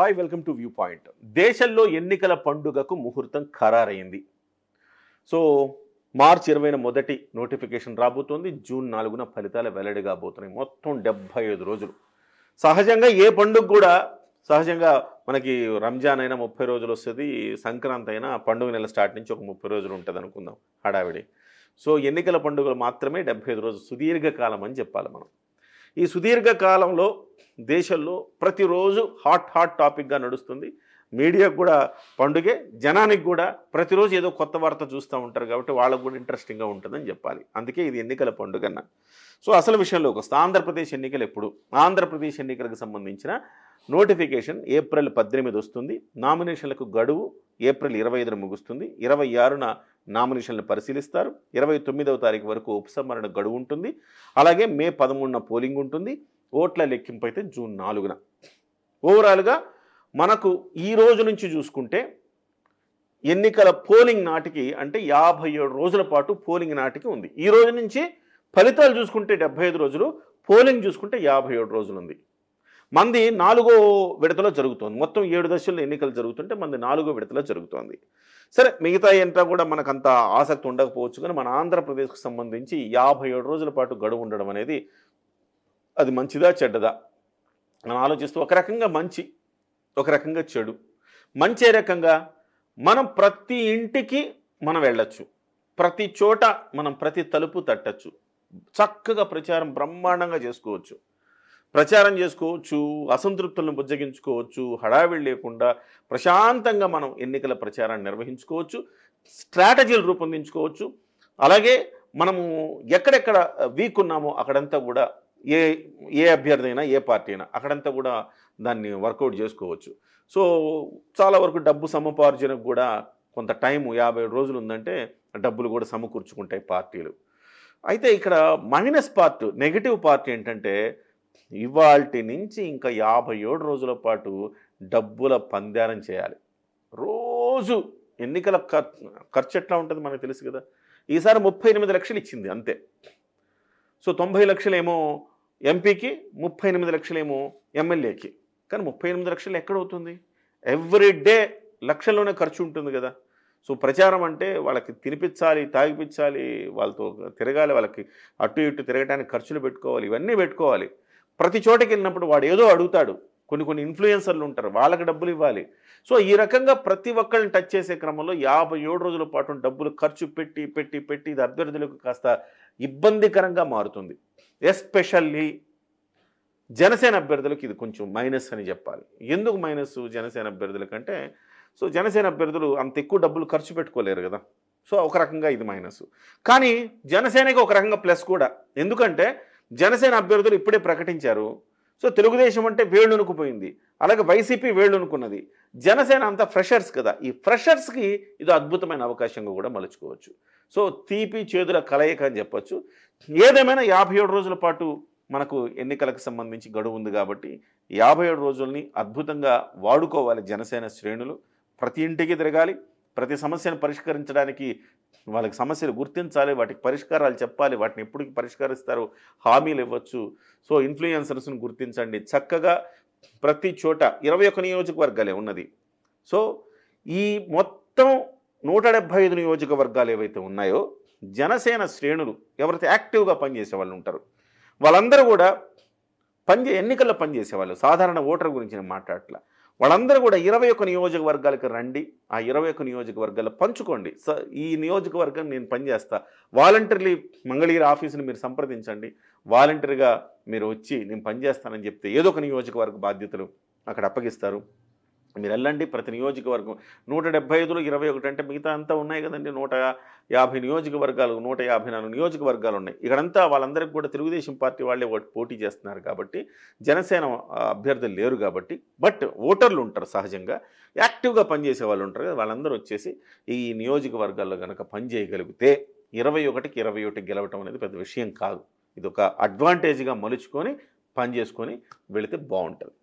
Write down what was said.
Hi welcome to view point దేశంలో ఎన్నికల పండుగకు ముహూర్తం ఖరారైంది. సో మార్చ్ ఇరవైన మొదటి నోటిఫికేషన్ రాబోతోంది. జూన్ నాలుగున ఫలితాలు వెల్లడి కాబోతున్నాయి మొత్తం డెబ్బై ఐదు రోజులు. సహజంగా ఏ పండుగ కూడా సహజంగా మనకి రంజాన్ అయినా ముప్పై రోజులు వస్తుంది. సంక్రాంతి అయినా పండుగ నెల స్టార్ట్ నుంచి ఒక ముప్పై రోజులు ఉంటుంది అనుకుందాం. హడావిడి. సో ఎన్నికల పండుగలు మాత్రమే డెబ్బై ఐదు రోజులు సుదీర్ఘకాలం అని చెప్పాలి మనం. ఈ సుదీర్ఘ కాలంలో దేశంలో ప్రతిరోజు హాట్ హాట్ టాపిక్గా నడుస్తుంది. మీడియాకు కూడా పండుగే జనానికి కూడా ప్రతిరోజు ఏదో కొత్త వార్త చూస్తూ ఉంటారు కాబట్టి వాళ్ళకు కూడా ఇంట్రెస్టింగ్గా ఉంటుందని చెప్పాలి. అందుకే ఇది ఎన్నికల పండుగన్న. సో అసలు విషయంలోకి వస్తే ఆంధ్రప్రదేశ్ ఎన్నికలు ఎప్పుడు? ఆంధ్రప్రదేశ్ ఎన్నికలకు సంబంధించిన నోటిఫికేషన్ ఏప్రిల్ పద్దెనిమిది వస్తుంది. నామినేషన్లకు గడువు ఏప్రిల్ ఇరవై ఐదున ముగుస్తుంది. ఇరవై ఆరున నామినేషన్లు పరిశీలిస్తారు. ఇరవై తొమ్మిదవ తారీఖు వరకు ఉపసంహరణ గడువు ఉంటుంది. అలాగే మే పదమూడున పోలింగ్ ఉంటుంది. ఓట్ల లెక్కింపు అయితే జూన్ నాలుగున. ఓవరాల్గా మనకు ఈ రోజు నుంచి చూసుకుంటే ఎన్నికల పోలింగ్ నాటికి అంటే యాభై ఏడు రోజుల పాటు పోలింగ్ నాటికి ఉంది. ఈ రోజు నుంచి ఫలితాలు చూసుకుంటే డెబ్బై ఐదు రోజులు పోలింగ్ చూసుకుంటే యాభై ఏడు రోజులు ఉంది. మంది నాలుగో విడతలో జరుగుతోంది. మొత్తం ఏడు దశల్లో ఎన్నికలు జరుగుతుంటే మంది నాలుగో విడతలో జరుగుతోంది. సరే మిగతా ఏంటో కూడా మనకంత ఆసక్తి ఉండకపోవచ్చు కానీ మన ఆంధ్రప్రదేశ్కు సంబంధించి యాభై ఏడు రోజుల పాటు గడువు ఉండడం అనేది అది మంచిదా చెడ్డదా? మనం ఆలోచిస్తూ ఒక రకంగా మంచి ఒక రకంగా చెడు. మంచి ఏ రకంగా? మనం ప్రతి ఇంటికి మనం వెళ్ళచ్చు. ప్రతి చోట మనం ప్రతి తలుపు తట్టచ్చు. చక్కగా ప్రచారం బ్రహ్మాండంగా చేసుకోవచ్చు. ప్రచారం చేసుకోవచ్చు అసంతృప్తులను బుజ్జగించుకోవచ్చు హడావిడి లేకుండా ప్రశాంతంగా మనం ఎన్నికల ప్రచారాన్ని నిర్వహించుకోవచ్చు స్ట్రాటజీలు రూపొందించుకోవచ్చు. అలాగే మనము ఎక్కడెక్కడ వీక్ ఉన్నామో అక్కడంతా కూడా ఏ ఏ అభ్యర్థి అయినా ఏ పార్టీ అయినా అక్కడంతా కూడా దాన్ని వర్కౌట్ చేసుకోవచ్చు. సో చాలా వరకు డబ్బు సమపార్జనకు కూడా కొంత టైం యాభై రోజులు ఉందంటే డబ్బులు కూడా సమకూర్చుకుంటాయి పార్టీలు. అయితే ఇక్కడ మైనస్ పార్ట్ నెగిటివ్ పార్ట్ ఏంటంటే ఇవాల్టి నుంచి ఇంకా యాభై ఏడు రోజుల పాటు డబ్బుల పందారం చేయాలి. రోజు ఎన్నికల ఖర్చు ఎట్లా ఉంటుంది మనకు తెలుసు కదా? ఈసారి ముప్పై ఎనిమిది లక్షలు ఇచ్చింది అంతే. సో తొంభై లక్షలేమో ఎంపీకి ముప్పై ఎనిమిది లక్షలేమో ఎమ్మెల్యేకి. కానీ ముప్పై ఎనిమిది లక్షలు ఎక్కడవుతుంది? ఎవ్రీ డే లక్షల్లోనే ఖర్చు ఉంటుంది కదా. సో ప్రచారం అంటే వాళ్ళకి తినిపించాలి తాగిపించాలి వాళ్ళతో తిరగాలి వాళ్ళకి అటు ఇటు తిరగడానికి ఖర్చులు పెట్టుకోవాలి ఇవన్నీ పెట్టుకోవాలి. ప్రతి చోటకి వెళ్ళినప్పుడు వాడు ఏదో అడుగుతాడు. కొన్ని కొన్ని ఇన్ఫ్లుయెన్సర్లు ఉంటారు. వాళ్ళకి డబ్బులు ఇవ్వాలి. సో ఈ రకంగా ప్రతి ఒక్కరిని టచ్ చేసే క్రమంలో యాభై ఏడు రోజుల పాటు డబ్బులు ఖర్చు పెట్టి పెట్టి పెట్టి ఇది అభ్యర్థులకు కాస్త ఇబ్బందికరంగా మారుతుంది. ఎస్పెషల్లీ జనసేన అభ్యర్థులకు ఇది కొంచెం మైనస్ అని చెప్పాలి. ఎందుకు మైనస్ జనసేన అభ్యర్థులకంటే? సో జనసేన అభ్యర్థులు అంత ఎక్కువ డబ్బులు ఖర్చు పెట్టుకోలేరు కదా. సో ఒక రకంగా ఇది మైనస్. కానీ జనసేనకి ఒక రకంగా ప్లస్ కూడా. ఎందుకంటే జనసేన అభ్యర్థులు ఇప్పుడే ప్రకటించారు. సో తెలుగుదేశం అంటే వేళ్ళునుకుపోయింది. అలాగే వైసీపీ వేళ్ళునుకున్నది. జనసేన అంతా ఫ్రెషర్స్ కదా. ఈ ఫ్రెషర్స్కి ఇది అద్భుతమైన అవకాశంగా కూడా మలుచుకోవచ్చు. సో తీపి చేదుల కలయిక అని చెప్పొచ్చు. ఏదేమైనా యాభై ఏడు రోజుల పాటు మనకు ఎన్నికలకు సంబంధించి గడువు ఉంది కాబట్టి యాభై ఏడు రోజుల్ని అద్భుతంగా వాడుకోవాలి జనసేన శ్రేణులు. ప్రతి ఇంటికి తిరగాలి. ప్రతి సమస్యను పరిష్కరించడానికి వాళ్ళకి సమస్యలు గుర్తించాలి వాటికి పరిష్కారాలు చెప్పాలి వాటిని ఎప్పటికి పరిష్కరిస్తారు హామీలు ఇవ్వచ్చు. సో ఇన్ఫ్లుయెన్సర్స్ని గుర్తించండి. చక్కగా ప్రతి చోట ఇరవై ఒక నియోజకవర్గాలే ఉన్నది. సో ఈ మొత్తం నూట డెబ్భై ఐదు నియోజకవర్గాలు ఏవైతే ఉన్నాయో జనసేన శ్రేణులు ఎవరైతే యాక్టివ్గా పనిచేసే వాళ్ళు ఉంటారు వాళ్ళందరూ కూడా పనిచే ఎన్నికల్లో పనిచేసే వాళ్ళు. సాధారణ ఓటర్ గురించి నేను మాట్లాడట్లా. వాళ్ళందరూ కూడా ఇరవై ఒక్క నియోజకవర్గాలకు రండి. ఆ ఇరవై ఒక్క నియోజకవర్గాలు పంచుకోండి. స ఈ నియోజకవర్గం నేను పనిచేస్తా. వాలంటీర్లీ మంగళగిరి ఆఫీసుని మీరు సంప్రదించండి. వాలంటీర్గా మీరు వచ్చి నేను పనిచేస్తానని చెప్తే ఏదో ఒక నియోజకవర్గ బాధ్యతలు అక్కడ అప్పగిస్తారు. మీరు వెళ్ళండి ప్రతి నియోజకవర్గం. నూట డెబ్బై ఐదులో ఇరవై ఒకటి అంటే మిగతా అంతా ఉన్నాయి కదండి. నూట యాభై నియోజకవర్గాలు నూట యాభై నాలుగు నియోజకవర్గాలు ఉన్నాయి. ఇక్కడంతా వాళ్ళందరికీ కూడా తెలుగుదేశం పార్టీ వాళ్ళే పోటీ చేస్తున్నారు కాబట్టి జనసేన అభ్యర్థులు లేరు కాబట్టి. బట్ ఓటర్లు ఉంటారు సహజంగా. యాక్టివ్గా పనిచేసే వాళ్ళు ఉంటారు కదా. వాళ్ళందరూ వచ్చేసి ఈ నియోజకవర్గాల్లో కనుక పనిచేయగలిగితే ఇరవై ఒకటికి ఇరవై ఒకటి గెలవటం అనేది పెద్ద విషయం కాదు. ఇది ఒక అడ్వాంటేజ్గా మలుచుకొని పని చేసుకొని వెళితే బాగుంటుంది.